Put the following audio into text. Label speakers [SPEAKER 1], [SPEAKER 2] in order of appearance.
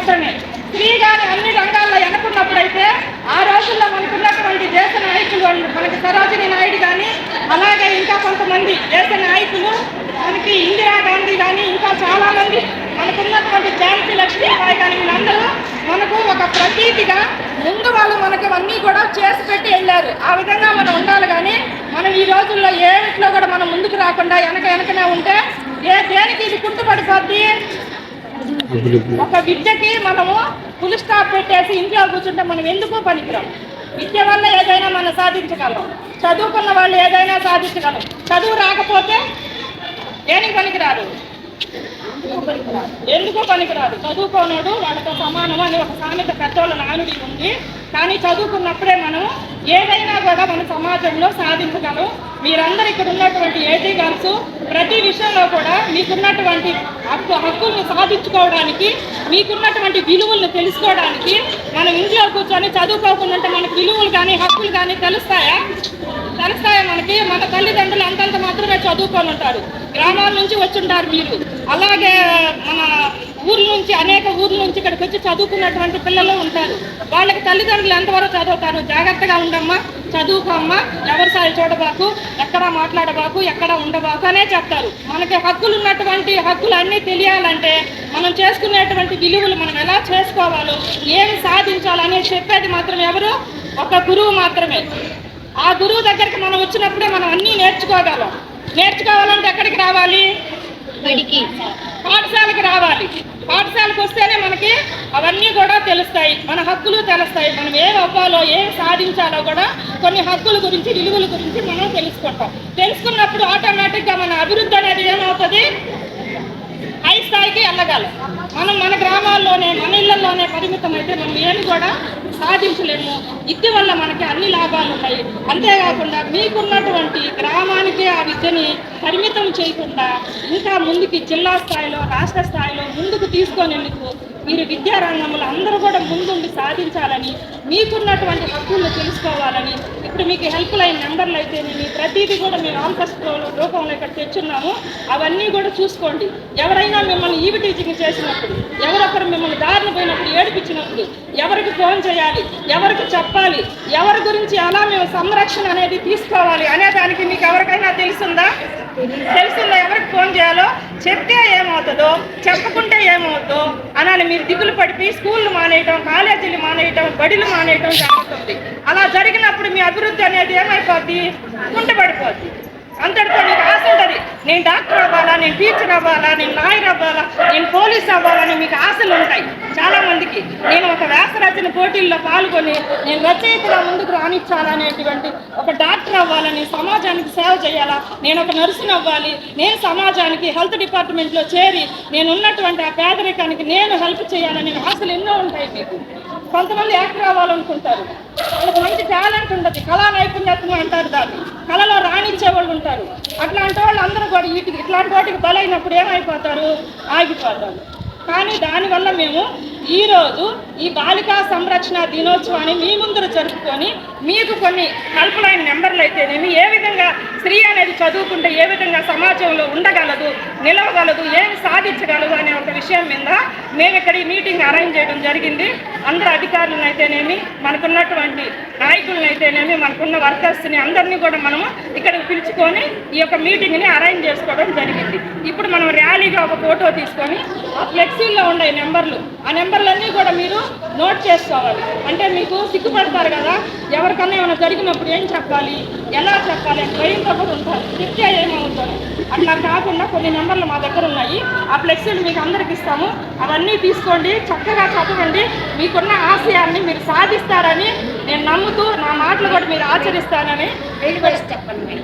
[SPEAKER 1] చదువుకున్నప్పుడు మాత్రమే. స్త్రీ అన్ని రంగాల్లో వెనకున్నప్పుడైతే ఆ రోజుల్లో మనకున్నటువంటి దేశ నాయకులు మనకి సరోజిని నాయుడు కానీ అలాగే ఇంకా కొంతమంది దేశ నాయకులు మనకి ఇందిరాగాంధీ కానీ ఇంకా చాలామంది మనకున్నటువంటి ఝాన్సీ లక్ష్మీబాయి కానీ వీళ్ళందరూ మనకు ఒక ప్రతీతిగా ముందు వాళ్ళు మనకి అన్నీ కూడా చేసి పెట్టి వెళ్ళారు. ఆ విధంగా మనం ఉండాలి కానీ మనం ఈ రోజుల్లో ఏ కూడా మనం ముందుకు రాకుండా వెనక వెనకనే ఉంటే ఏ దేనికి ఇది గుర్తుపడిపోద్ది ఒక విద్యకి మనము ఫుల్ స్టాప్ పెట్టేసి ఇంట్లో కూర్చుంటే మనం ఎందుకు పనికిరాం? విద్య వల్ల ఏదైనా మనం సాధించగలం. చదువుకున్న వాళ్ళు ఏదైనా సాధించగలం. చదువు రాకపోతే దేనికి పనికిరాదు? ఎందుకు పనికిరాదు? చదువుకోనోడు వాళ్ళతో సమానం అని ఒక సామెత పెద్దోళ్ళ నానుడి ఉంది. కానీ చదువుకున్నప్పుడే మనం ఏదైనా కూడా మన సమాజంలో సాధించగలం. మీరందరూ ఇక్కడ ఉన్నటువంటి ఏజీ గర్ల్స్ ప్రతి విషయంలో కూడా మీకున్నటువంటి హక్కు హక్కుల్ని సాధించుకోవడానికి మీకున్నటువంటి విలువలను తెలుసుకోవడానికి మనం ఇంట్లో కూర్చొని చదువుకోకుండా మనకు విలువలు కానీ హక్కులు కానీ తెలుస్తాయా? తెలుస్తాయా మనకి? మన తల్లిదండ్రులు అంతంత మాత్రమే చదువుకొని ఉంటారు. గ్రామాల నుంచి వచ్చుంటారు మీరు. అలాగే మన ఊర్ల నుంచి అనేక ఊర్ల నుంచి ఇక్కడికి వచ్చి చదువుకున్నటువంటి పిల్లలు ఉంటారు. వాళ్ళకి తల్లిదండ్రులు ఎంతవరకు చదువుతారు? జాగ్రత్తగా ఉండమ్మా చదువుకోమ్మా ఎవరి సారి చూడబాకు ఎక్కడ మాట్లాడబాకు ఎక్కడ ఉండబాకు అనే చెప్తారు. మనకి హక్కులు ఉన్నటువంటి హక్కులు అన్నీ తెలియాలంటే మనం చేసుకునేటువంటి విలువలు మనం ఎలా చేసుకోవాలో ఏమి సాధించాలనే చెప్పేది మాత్రం ఎవరు? ఒక గురువు మాత్రమే. ఆ గురువు దగ్గరికి మనం వచ్చినప్పుడే మనం అన్నీ నేర్చుకోగలం. నేర్చుకోవాలంటే ఎక్కడికి రావాలి? పాఠశాలకు రావాలి. పాఠశాలకు వస్తేనే మనకి అవన్నీ కూడా తెలుస్తాయి. మన హక్కులు తెలుస్తాయి. మనం ఏం అవ్వాలో ఏం సాధించాలో కూడా కొన్ని హక్కుల గురించి విలువల గురించి మనం తెలుసుకుంటాం. తెలుసుకున్నప్పుడు ఆటోమేటిక్గా మన అభివృద్ధి అనేది ఏమవుతుంది? హై స్థాయికి వెళ్ళగలం. మనం మన గ్రామాల్లోనే మన ఇళ్ళలోనే పరిమితం అయితే మనం ఏమి కూడా సాధించలేము. విద్య వల్ల మనకి అన్ని లాభాలు ఉన్నాయి. అంతేకాకుండా మీకున్నటువంటి గ్రామానికి ఆ విద్యని పరిమితం చేయకుండా ఇంకా ముందుకి జిల్లా స్థాయిలో రాష్ట్ర స్థాయిలో ముందుకు తీసుకొనేందుకు మీరు విద్యారంగంలో అందరూ కూడా ముందుండి సాధించాలని మీకున్నటువంటి హక్కులను తెలుసుకోవాలని ఇప్పుడు మీకు హెల్ప్ లైన్ నెంబర్లు అయితే నేను ప్రతిదీ కూడా మేము ఆంకస్ రూపంలో ఇక్కడ తెచ్చున్నాము. అవన్నీ కూడా చూసుకోండి. ఎవరైనా మిమ్మల్ని ఈవి టీచింగ్ చేసినప్పుడు ఎవరొకరు మిమ్మల్ని దారిన పోయినప్పుడు ఏడిపించినప్పుడు ఎవరికి ఫోన్ చేయాలి ఎవరికి చెప్పాలి ఎవరి గురించి ఎలా మేము సంరక్షణ అనేది తీసుకోవాలి అనే దానికి మీకు ఎవరికైనా తెలుసుందా? తెలిసిందా ఎవరికి ఫోన్ చేయాలో? చెప్తే ఏమవుతుందో చెప్పకుంటే ఏమవుతుందో అని మీరు దిగులు పడిపి స్కూళ్ళు మానేయటం కాలేజీలు మానేయటం బడిలు మానేయటం జరుగుతుంది అలా జరిగినప్పుడు మీ అభివృద్ధి అనేది ఏమైపోద్ది? కుంటపడిపోద్ది నేను డాక్టర్ అవ్వాలా నేను టీచర్ అవ్వాలా నేను లాయర్ అవ్వాలా నేను పోలీస్ అవ్వాలని మీకు ఆశలు ఉంటాయి. చాలా మందికి. నేను ఒక వ్యాసరచన పోటీల్లో పాల్గొని నేను రచయితగా ముందుకు రాణించాలనేటువంటి ఒక డాక్టర్ అవ్వాలని సమాజానికి సేవ చేయాలా నేను ఒక నర్సుని అవ్వాలి నేను సమాజానికి హెల్త్ డిపార్ట్మెంట్లో చేరి నేను ఉన్నటువంటి ఆ పేదరికానికి నేను హెల్ప్ చేయాలని ఆశలు ఎన్నో ఉంటాయి మీకు. కొంతమంది యాక్టర్ అవ్వాలనుకుంటారు. వాళ్ళకి మంచి టాలెంట్ ఉండదు కళా నైపుణ్యత్వం అంటారు దాన్ని. కళలో రాణించే వాళ్ళు ఉంటారు. అట్లాంటి వాళ్ళు అందరూ కూడా వీటికి ఇట్లాంటి వాటికి బలైనప్పుడు ఏమైపోతారు? ఆగిపోతారు. కానీ దానివల్ల మేము ఈరోజు ఈ బాలికా సంరక్షణ దినోత్సవాన్ని మీ ముందర జరుపుకొని మీకు కొన్ని హెల్ప్ నెంబర్లు అయితేనేమి ఏ అనేది చదువుకుంటే ఏ విధంగా సమాజంలో ఉండగలదు నిలవగలదు ఏమి సాధించగలదు అనే ఒక విషయం మీద మేము ఇక్కడ ఈ మీటింగ్ అరేంజ్ చేయడం జరిగింది. అందరు అధికారులను అయితేనేమి మనకున్నటువంటి నాయకులను అయితేనేమి మనకున్న వర్కర్స్ని అందరినీ కూడా మనము ఇక్కడికి పిలుచుకొని ఈ యొక్క మీటింగ్ని అరేంజ్ చేసుకోవడం జరిగింది. ఇప్పుడు మనం ర్యాలీగా ఒక ఫోటో తీసుకొని ఆ ఫ్లెక్సీల్లో ఉండే నెంబర్లు ఆ నెంబర్లన్నీ కూడా మీరు నోట్ చేసుకోవాలి. అంటే మీకు సిగ్గుపడతారు కదా ఎవరికన్నా ఏమైనా జరిగినప్పుడు ఏం చెప్పాలి ఎలా చెప్పాలి అని భయంతో కూడా ఉంటారు చెప్తే ఏమవుతుంది అట్లా కాకుండా కొన్ని నెంబర్లు మా దగ్గర ఉన్నాయి. ఆ ఫ్లెక్సీలు మీకు అందరికి ఇస్తాము. అవన్నీ తీసుకోండి చక్కగా చదవండి. మీకున్న ఆశయాన్ని మీరు సాధిస్తారని నేను నమ్ముతూ నా మాటలు కూడా మీరు ఆచరిస్తారని
[SPEAKER 2] చెప్పండి.